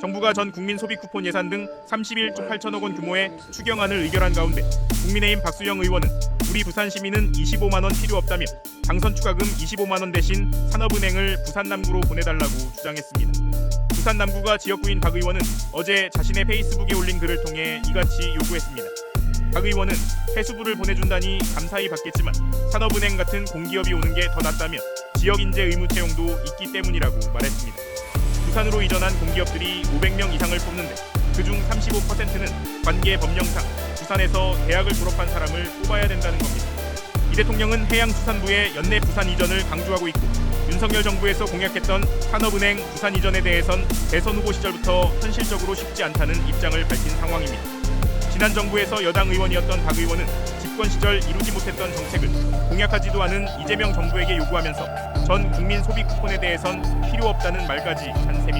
정부가 전 국민 소비 쿠폰 예산 등 31조 8천억 원 규모의 추경안을 의결한 가운데 국민의힘 박수영 의원은 우리 부산 시민은 25만 원 필요 없다며 당선 추가금 25만 원 대신 산업은행을 부산 남구로 보내달라고 주장했습니다. 부산 남구가 지역구인 박 의원은 어제 자신의 페이스북에 올린 글을 통해 이같이 요구했습니다. 박 의원은 해수부를 보내준다니 감사히 받겠지만 산업은행 같은 공기업이 오는 게 더 낫다며 지역 인재 의무 채용도 있기 때문이라고 말했습니다. 부산으로 이전한 공기업들이 500명 이상을 뽑는데 그중 35%는 관계 법령상 부산에서 대학을 졸업한 사람을 뽑아야 된다는 겁니다. 이 대통령은 해양수산부의 연내 부산 이전을 강조하고 있고 윤석열 정부에서 공약했던 산업은행 부산 이전에 대해선 대선 후보 시절부터 현실적으로 쉽지 않다는 입장을 밝힌 상황입니다. 지난 정부에서 여당 의원이었던 박 의원은 집권 시절 이루지 못했던 정책을 공약하지도 않은 이재명 정부에게 요구하면서 전 국민 소비 쿠폰에 대해선 필요 없다는 말까지 한 셈입니다.